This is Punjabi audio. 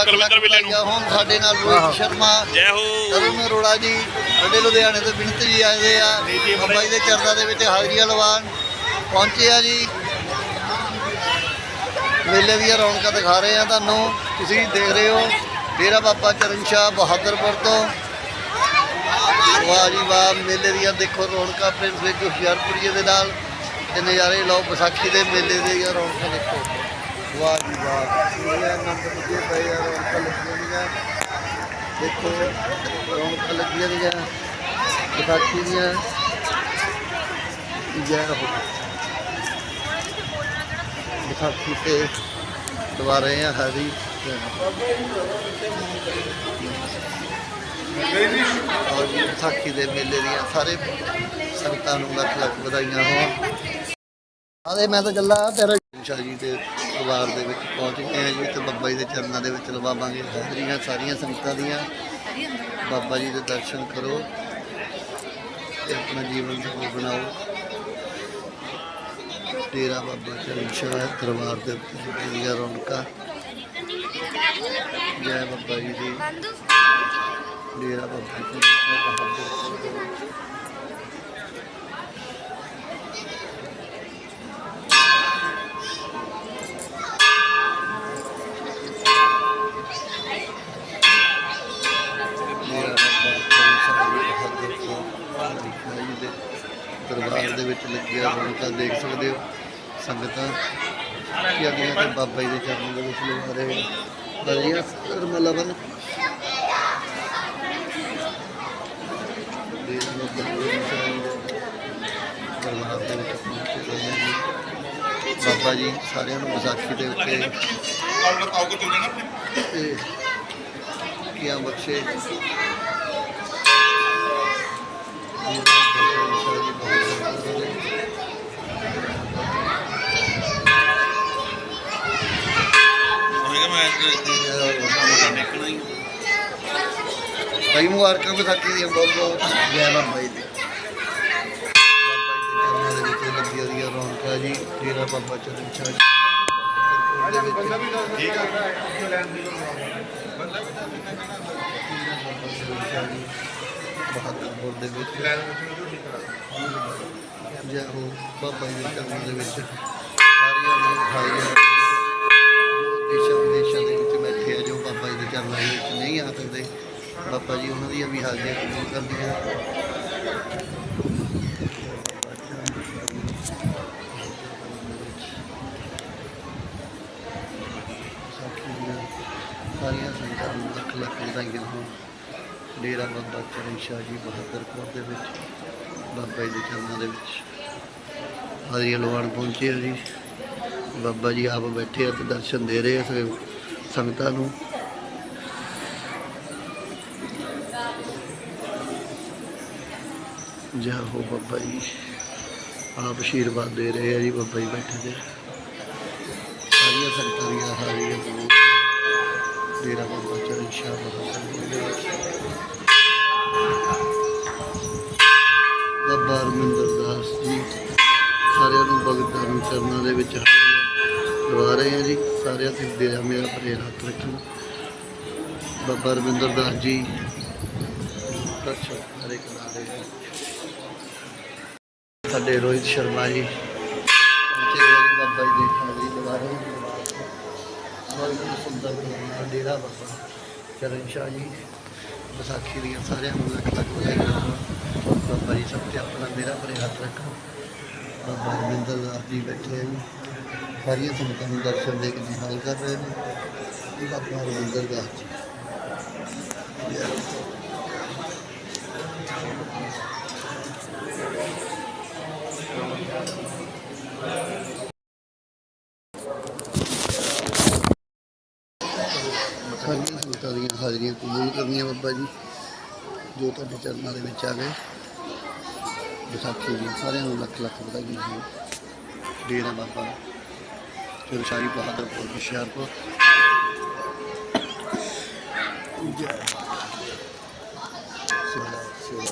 ਲੱਖ ਕੁਲਵਿੰਦਰ ਵਿਲੇ ਨੂੰ। ਵਧਾਈਆਂ ਹੋਣ ਸਾਡੇ ਨਾਲ ਰੋਹਿਤ ਸ਼ਰਮਾ ਜੈ ਹੋ। ਅਰੁਣ ਅਰੋੜਾ ਜੀ ਸਾਡੇ ਲੁਧਿਆਣੇ ਤੋਂ ਬਿਨਤ ਜੀ ਆਏ ਦੇ ਆ। ਜੀ, ਜੀ, ਦੇ ਚਰਨਾਂ ਦੇ ਵਿੱਚ ਹਾਜ਼ਰੀਆਂ ਲਵਾਉਣ ਪਹੁੰਚੇ ਆ ਜੀ। ਮੇਲੇ ਦੀਆਂ ਰੌਣਕਾਂ ਦਿਖਾ ਰਹੇ ਆ ਤੁਹਾਨੂੰ। ਤੁਸੀਂ ਦੇਖ ਰਹੇ ਹੋ ਡੇਰਾ ਬਾਬਾ ਚਰਨ ਸ਼ਾਹ ਬਹਾਦਰਪੁਰ ਤੋਂ। ਵਾਹ ਜੀ ਵਾਹ ਮੇਲੇ ਦੀਆਂ ਦੇਖੋ ਰੌਣਕਾਂ ਪ੍ਰਿੰਸ ਵਿੱਚ ਹੁਸ਼ਿਆਰਪੁਰੀਏ ਦੇ ਨਾਲ। ਤੇ ਨਜ਼ਾਰੇ ਲਓ ਵਿਸਾਖੀ ਦੇ ਮੇਲੇ ਦੀਆਂ ਰੌਣਕਾਂ ਦੇਖੋ। ਵਾਹ ਜੀ ਵਾਹ। ਇਹ ਆਨੰਦ ਮੁਝੇ ਪਏ ਆ ਰੌਣਕਾਂ ਲੱਗੀਆਂ ਦੇਖੋ, ਰੌਣਕਾਂ ਲੱਗੀਆਂ ਦੀਆਂ ਵਿਸਾਖੀ ਦੀਆਂ। ਜੈ ਹੋ। ਵਿਸਾਖੀ ਤੇ ਦੁਬਾਰੇ ਆ ਹਰੀ। ਔਰ ਵਿਸਾਖੀ ਦੇ ਮੇਲੇ ਦੀਆਂ ਸਾਰੇ ਸੰਗਤਾਂ ਨੂੰ ਲੱਖ ਲੱਖ ਵਧਾਈਆਂ ਹੋਣ। ਆਦੇ ਮੈਂ ਤਾਂ ਗੱਲਾਂ ਤੇਰਾ ਸ਼ਾਹ ਜੀ ਦੇ ਪਰਿਵਾਰ ਦੇ ਵਿੱਚ ਪਹੁੰਚ ਗਏ ਹਾਂ ਜੀ ਤੇ ਬਾਬਾ ਜੀ ਦੇ ਚਰਨਾਂ ਦੇ ਵਿੱਚ ਲਵਾਵਾਂਗੇ। ਹਾਜ਼ਰੀਆਂ ਸਾਰੀਆਂ ਸੰਗਤਾਂ ਦੀਆਂ। ਬਾਬਾ ਜੀ ਦੇ ਦਰਸ਼ਨ ਕਰੋ ਤੇ ਆਪਣਾ ਜੀਵਨ ਸਫਲ ਬਣਾਓ। ਡੇਰਾ ਬਾਬਾ ਚਰਨ ਸ਼ਾਹ ਦਰਬਾਰ ਦੇ ਉੱਤੇ ਜਿਹੜੀਆਂ ਰੌਣਕਾਂ। ਜੈ ਬਾਬਾ ਜੀ ਦੀ। ਡੇਰਾ ਬਾਬਾ ਜੀ ਸ਼ਾਹ ਕੋ ਲਿਖਾਈ ਦੇ ਦਰਬਾਰ ਦੇ ਵਿੱਚ ਲੱਗਿਆ ਰੌਣਕਾਂ ਦੇਖ ਸਕਦੇ ਹੋ ਸੰਗਤਾਂ ਕੀ ਆਦੀਆਂ ਤੇ ਬਾਬਾ ਜੀ ਦੇ ਚਰਨਾਂ ਦੇ ਵਿੱਚ ਲਗਾ ਰਹੇ ਬੜੀਆਂ ਰਮਲਾ ਬਨ ਦਰਬਾਰ ਦੇ ਵਿੱਚ ਪਹੁੰਚੇ ਹੋਏ ਹਾਂ ਬਾਬਾ ਜੀ ਸਾਰਿਆਂ ਨੂੰ ਵਿਸਾਖੀ ਦੇ ਉੱਤੇ ਤੇ ਕੀਆਂ ਬਖਸ਼ੇ ਕਈ ਮੁਬਾਰਕਾਂ ਵਿਸਾਖੀ ਦੀਆਂ ਬਹੁਤ ਬਹੁਤ ਜੈ ਬਾਬਾ ਜੀ ਦੀ। ਬਾਬਾ ਜੀ ਦੇ ਚਰਨਾਂ ਦੇ ਵਿੱਚ ਲੱਗੀ ਹੋਈਆਂ ਰੌਣਕਾਂ ਜੀ ਡੇਰਾ ਬਾਬਾ ਚਰਨ ਸ਼ਾਹ ਜੀ ਦੇ ਵਿੱਚ ਠੀਕ ਆ ਬਹਾਦਰਪੁਰ ਦੇ ਵਿੱਚ। ਜੈ ਹੋ ਬਾਬਾ ਜੀ ਦੇ ਚਰਨਾਂ ਦੇ ਵਿੱਚ। ਸਾਰੀਆਂ ਨੂੰ ਖਾਈਆਂ। ਦੇਸ਼ਾਂ ਵਿਦੇਸ਼ਾਂ ਦੇ ਵਿੱਚ ਬੈਠੇ ਆ ਜੋ ਬਾਬਾ ਜੀ ਦੇ ਚਰਨਾਂ ਦੇ ਵਿੱਚ ਨਹੀਂ ਆ ਸਕਦੇ। ਬਾਬਾ ਜੀ ਉਹਨਾਂ ਦੀਆਂ ਵੀ ਹਾਜ਼ਰੀਆਂ ਕਬੂਲ ਕਰਦੀਆਂ। ਸਾਰੀਆਂ ਸੰਗਤਾਂ ਨੂੰ ਲੱਖ ਲੱਖ ਵਧਾਈਆਂ ਹੋਣ। ਡੇਰਾ ਬਾਬਾ ਚਰਨ ਸ਼ਾਹ ਜੀ ਬਹਾਦਰਪੁਰ ਦੇ ਵਿੱਚ, ਬਾਬਾ ਜੀ ਦੇ ਚਰਨਾਂ ਦੇ ਵਿੱਚ। ਹਾਜ਼ਰੀਆਂ ਲਵਾਉਣ ਪਹੁੰਚੇ ਆ ਜੀ। ਬਾਬਾ ਜੀ ਆਪ ਬੈਠੇ ਆ ਤੇ ਦਰਸ਼ਨ ਦੇ ਰਹੇ ਆ ਸਭ ਸੰਗਤਾਂ ਨੂੰ। ਜੈ ਹੋ ਬਾਬਾ ਜੀ, ਆਪ ਆਸ਼ੀਰਵਾਦ ਦੇ ਰਹੇ ਆ ਜੀ, ਬਾਬਾ ਜੀ ਬੈਠੇ ਤੇ। ਸਾਰੀਆਂ ਸੰਗਤਾਂ ਦੀਆਂ ਹਾਜ਼ਰੀਆਂ ਡੇਰਾ ਬਾਬਾ ਚਰਨ ਸ਼ਾਹ ਬਹਾਦਰ ਦੇ ਵਿੱਚ। ਦੇ ਵਿੱਚ ਲਵਾ ਰਹੇ ਆ ਜੀ, ਸਾਰਿਆਂ ਤੇ ਡੇਰਾ ਮੇਰਾ ਭਰੇ ਹੱਥ ਰੱਖੋ ਬਾਬਾ ਰਵਿੰਦਰ ਦਾਸ ਜੀ, ਦਰਸ਼ਨ ਹਰੇ ਕਰਾ ਸਾਡੇ ਰੋਹਿਤ ਸ਼ਰਮਾ ਜੀ ਪਹੁੰਚੇ ਹੋਏ ਜੀ ਬਾਬਾ ਜੀ ਦੇ ਹਾਜ਼ਰੀ ਲਵਾ ਬਹੁਤ ਸੁੰਦਰ ਗੁਰਦੁਆਰਾ ਡੇਰਾ ਬਾਬਾ ਚਰਨ ਸ਼ਾਹ ਜੀ, ਵਿਸਾਖੀ ਦੀਆਂ ਸਾਰਿਆਂ ਨੂੰ ਲੱਖ ਲੱਖ ਵਧਾਈਆਂ। ਹੋਣ। ਬਾਬਾ ਜੀ ਸਭ ਤੇ ਆਪਣਾ ਮੇਰਾ ਭਰੇ ਹੱਥ ਰੱਖੋ। ਬਾਬਾ ਰਵਿੰਦਰ ਦਾਸ ਜੀ ਬੈਠੇ ਆ ਜੀ ਸਾਰੀਆਂ ਸੰਗਤਾਂ ਨੂੰ ਦਰਸ਼ਨ ਦੇ ਕੇ ਨਿਹਾਲ ਕਰ ਰਹੇ ਨੇ ਇਹ ਬਾਬਾ ਰਵਿੰਦਰ ਦਾਸ ਜੀ ਜੈ ਸਾਰੀਆਂ ਸੰਗਤਾਂ ਦੀਆਂ ਹਾਜ਼ਰੀਆਂ ਕਬੂਲ ਕਰਨੀਆਂ ਬਾਬਾ ਜੀ ਜੋ ਤੁਹਾਡੇ ਚਰਨਾਂ ਦੇ ਵਿੱਚ ਆ ਗਏ ਵਿਸਾਖੀ ਦੀ ਸਾਰਿਆਂ ਨੂੰ ਲੱਖ ਲੱਖ ਵਧਾਈਆਂ ਹੋਣ ਡੇਰਾ ਬਾਬਾ। ਚਰਸ਼ਾਰੀ ਬਹਾਦਰਪੁਰ, ਹੁਸ਼ਿਆਰਪੁਰ। ਜੈ। ਸੇਵਾ ਸੇਵਾ